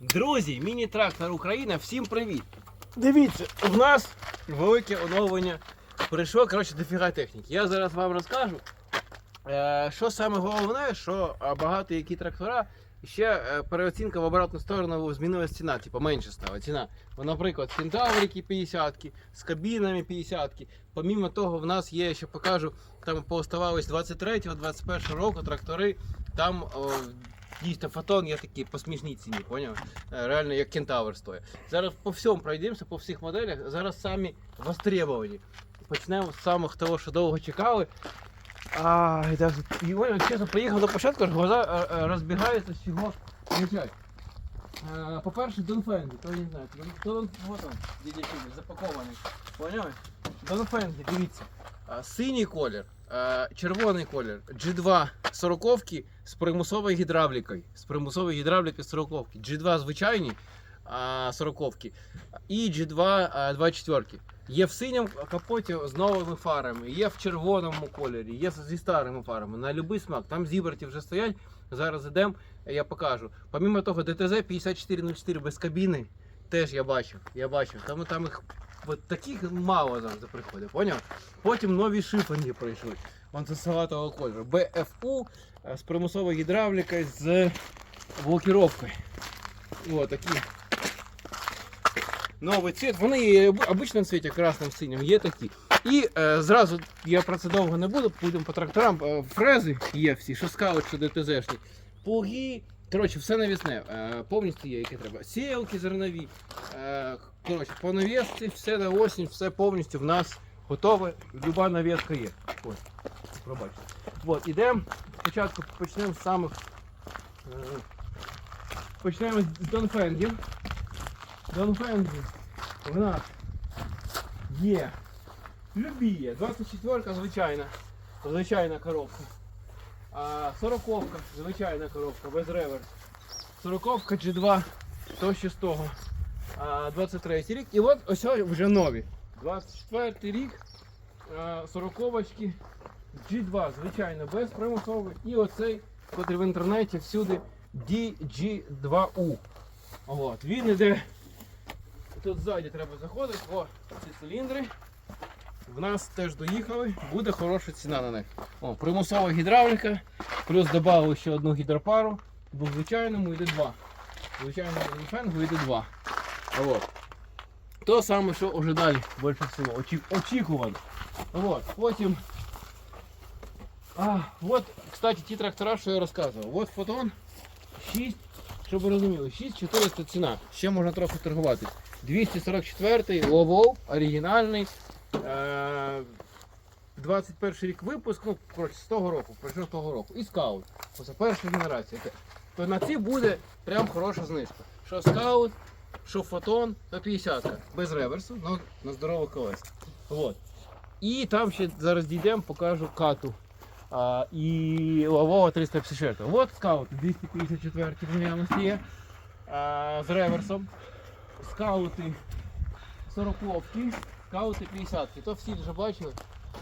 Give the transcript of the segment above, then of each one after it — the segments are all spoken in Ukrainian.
Друзі, міні-трактор Україна, всім привіт! Дивіться, у нас велике оновлення. Прийшло, коротше, дофіга техніки. Я зараз вам розкажу. Е, що саме головне, що е, багато які трактора, ще е, переоцінка в обратну сторону змінилася ціна, типу менше стала ціна. Бо, наприклад, кентаврики 50-ки, з кабінами 50 Помімо того, в нас є, ще покажу, там пооставались 23-21 року трактори, там дійсно фотон є такий по смішній ціні, поняв? Е, Реально як кентавр стоїть. Зараз по всьому пройдемося, по всіх моделях. Зараз самі востребовані. Почнемо з самих того, що довго чекали. А, ой, чесно, приїхав до початку, глаза е, е, розбігаються з. Е, По-перше, Донфенді, то я не знаю, Дон, вот он, дідя запакований. Поняли? Донфенді, дивіться. Синій колір, червоний колір, G2 сороковки з примусовою гідравлікою. З примусовою гідравлікою сороковки. G2 звичайні сороковки і G2 24. Є в синьому капоті з новими фарами, є в червоному кольорі, є зі старими фарами. На будь-який смак. Там зібраті вже стоять. Зараз йдемо, я покажу. Помімо того, ДТЗ 5404 без кабіни. Теж я бачив. Я бачив. Там, там їх от таких мало завжди приходить, поняв? Потім нові шифінги прийшли. Вон це салатового кольору. BFU е, з примусовою гідравлікою з блокіровкою. О, такі. Новий цвіт. Вони в обичному цвіті, красним синім, є такі. І е, зразу я про це довго не буду, будемо по тракторам. Е, фрези є всі, що скаут, що ДТЗшні. Плуги. Коротше, все навісне. Е, повністю є, яке треба. Сіялки зернові. Е, коротше, по навісці, все на осінь, все повністю в нас готове. Люба навіска є. Ось, пробачте. От, ідемо. Спочатку почнемо з самих. Е, почнемо з Донфенгів. Донфенгів в нас є. Любі є. 24 звичайна. Звичайна коробка. А 40 звичайна коробка, без реверс. 40 G2, то ще з того. А, 23 рік. І от ось вже нові. 24 рік. 40 G2, звичайно, без примусових. І оцей, котрий в інтернеті всюди DG2U. От, він іде. Тут ззаді треба заходити. О, ці циліндри. В нас теж доїхали, буде хороша ціна на них. О, примусова гідравліка, плюс додали ще одну гідропару, бо в звичайному йде два. В звичайному фенгу йде два. А От. То саме, що вже далі більше всього. Очі... Очікувано. От. Потім. А, от, кстати, ті трактора, що я розказував. От фотон 6, щоб ви розуміли, 6400 ціна. Ще можна трохи торгувати. 244 Ловол, оригінальний. Е, 21 рік випуск, ну, коротше, з того року, пройшов того року. І скаут. Це перша генерація. То на ці буде прям хороша знижка. Що скаут, що фотон, то 50 без реверсу, ну на здорове колесо. Вот. І там ще зараз дійдемо, покажу кату. А, і Лавова 354. От скаут 254 в наявності є. А, з реверсом. Скаути 40 -ки. скаути 50 То всі вже бачили.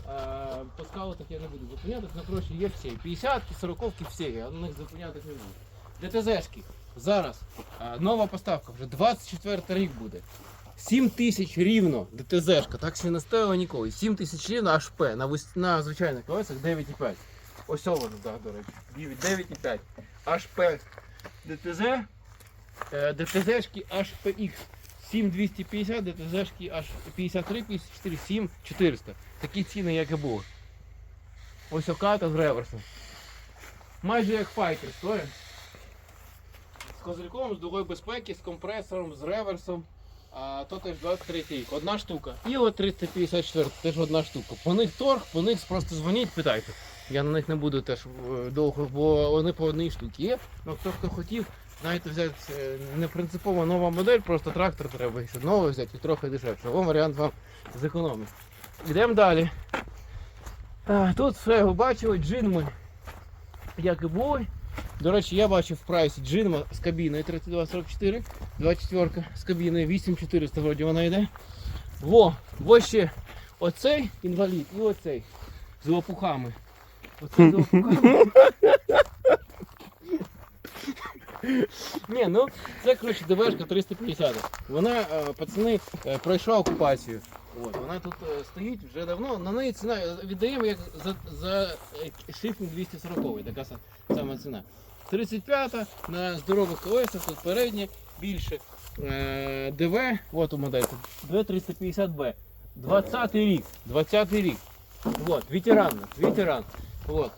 А, по скаутах я не буду зупинятися, але коротше є всі. 50-ки, 40 всі, я на них зупинятися не буду. ДТЗшки. Зараз нова поставка, вже 24 рік буде. 7 тисяч рівно ДТЗшка, так не стоїла ніколи. 7 тисяч рівно HP на, на звичайних колесах 9,5. Ось воно, так, до речі. 9,5. HP ДТЗ, ДТЗшки HPX 7250, ДТЗшки аж 53, 54, 7, 400. Такі ціни, як і було. Ось оката з реверсом. Майже як файтер стоїть. Козирьком, з дугою безпеки, з компресором, з реверсом. А то теж 23 рік. Одна штука. І от 354, теж одна штука. По них торг, по них просто дзвоніть, питайте. Я на них не буду теж е, довго, бо вони по одній штуці є. Ну хто хто хотів, знаєте, взяти е, не принципово нова модель, просто трактор треба ще новий взяти і трохи дешевше. Вам варіант вам зекономить. Йдемо далі. А, тут все ви бачили, джинми, як і були. До речі, я бачив в прайсі джинма з кабіною 3244, 24 з кабіною 8400 вроді вона йде. Во, во ще оцей інвалід і оцей з лопухами. Оцей з лопухами. Ні, ну це коротше ДВшка 350. Вона, е, пацани, е, пройшла окупацію. От, вона тут е, стоїть вже давно. На неї ціна віддаємо як за, за шифінг 240, така са- сама ціна. 35 на здорових колесах, тут переднє більше. ДВ, от у модель, ДВ350Б. 20 рік, 20 рік. Вот, ветеран, ветеран. Вот.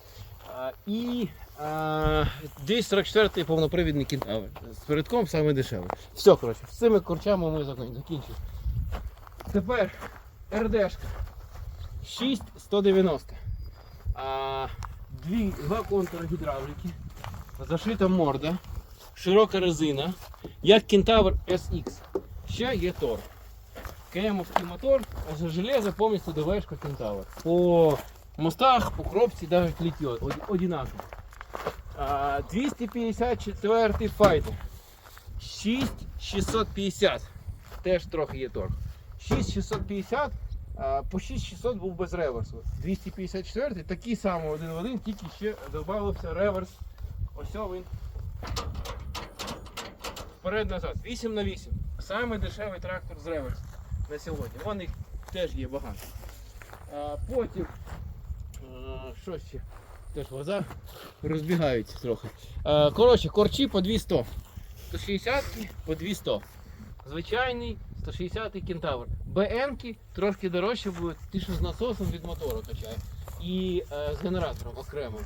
А, і а, 244 повнопривідний кентавр. З передком саме дешевий. Все, коротше, з цими корчами ми закінчили. Тепер РДшка 6190. А, дві, два контури гідравліки. Зашита морда. Широка резина. Як кентавр SX. Ще є тор. Кемовський мотор, а железо повністю ДВшка кентавр. По мостах, по коробці навіть літьо од- одинаково. А, 254 файтер. 6650. Теж трохи є торг. 6650, по 6600 був без реверсу. 254 такий самий один в один, тільки ще додався реверс. Ось він. Вперед-назад. 8 на 8. Самий дешевий трактор з реверсом на сьогодні. Вон їх теж є багато. Потім, що ще? Теж глаза розбігаються трохи. А, коротше, корчі по 200. 160 по 200. Звичайний 160 кентавр. БН-ки трошки дорожче будуть, ті, що з насосом від мотора качає. І е, з генератором окремо.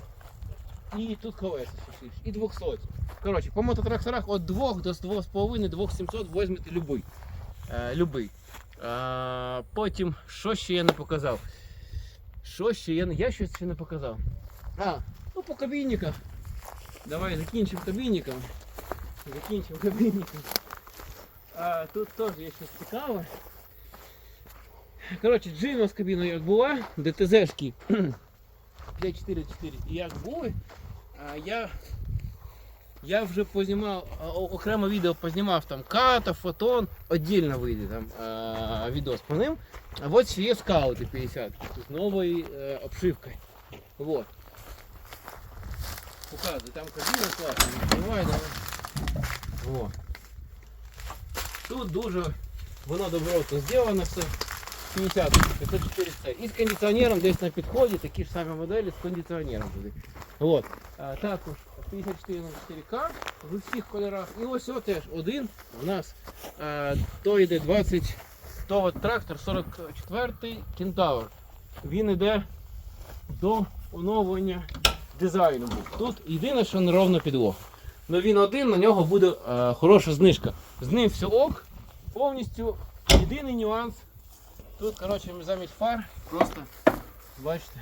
І тут колеса сушиш. І 200. Коротше, по мототракторах від 2 до 2,5 2700 візьмете любий. Е, любий. Е, потім, що ще я не показав? Що ще я. Я щось ще не показав. А, ну по кабінниках. Давай закінчимо кабінником. Закінчимо кабінником. А, тут теж є щось цікаве. Коротше, джина з кабіною як була, ДТЗшки 544 і як були, а я, я вже познімав, а, о- окремо відео познімав там ката, фотон, віддільно вийде там а, відос по ним. А от ще є скаути 50 з новою е, обшивкою. Вот. Показую, там кабіна класна, відкривай, давай. Во. Тут дуже воно добротно зроблено все. 50 504 c І з кондиціонером десь на підході, такі ж самі моделі з кондиціонером туди. От. А, також 5404К в усіх кольорах. І ось о теж один у нас а, то йде 20 то от трактор 44 Кентавр. Він йде до оновлення дизайну. був. Тут єдине, що неровно підлога. Ну він один, на нього буде е, хороша знижка. З ним все ок, повністю єдиний нюанс. Тут, коротше, замість фар просто, бачите,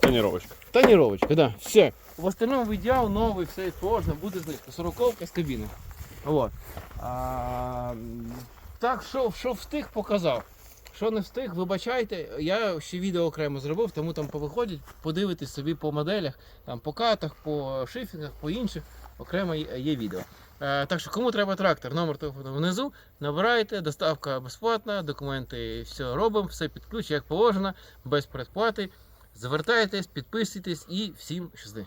Тоніровочка. тоніровочка, да, все. В остальному ідеал новий, все сложно, буде знижка. Сороковка з кабіни. Вот. А, так, що, що встиг, показав. Що не встиг, вибачайте, я ще відео окремо зробив, тому там повиходять, подивитись собі по моделях, там, по катах, по шифінгах, по інших, окремо є відео. Е, так що кому треба трактор, номер телефону внизу, набирайте, доставка безплатна, документи все робимо, все під як положено, без предплати. Звертайтесь, підписуйтесь і всім щасти.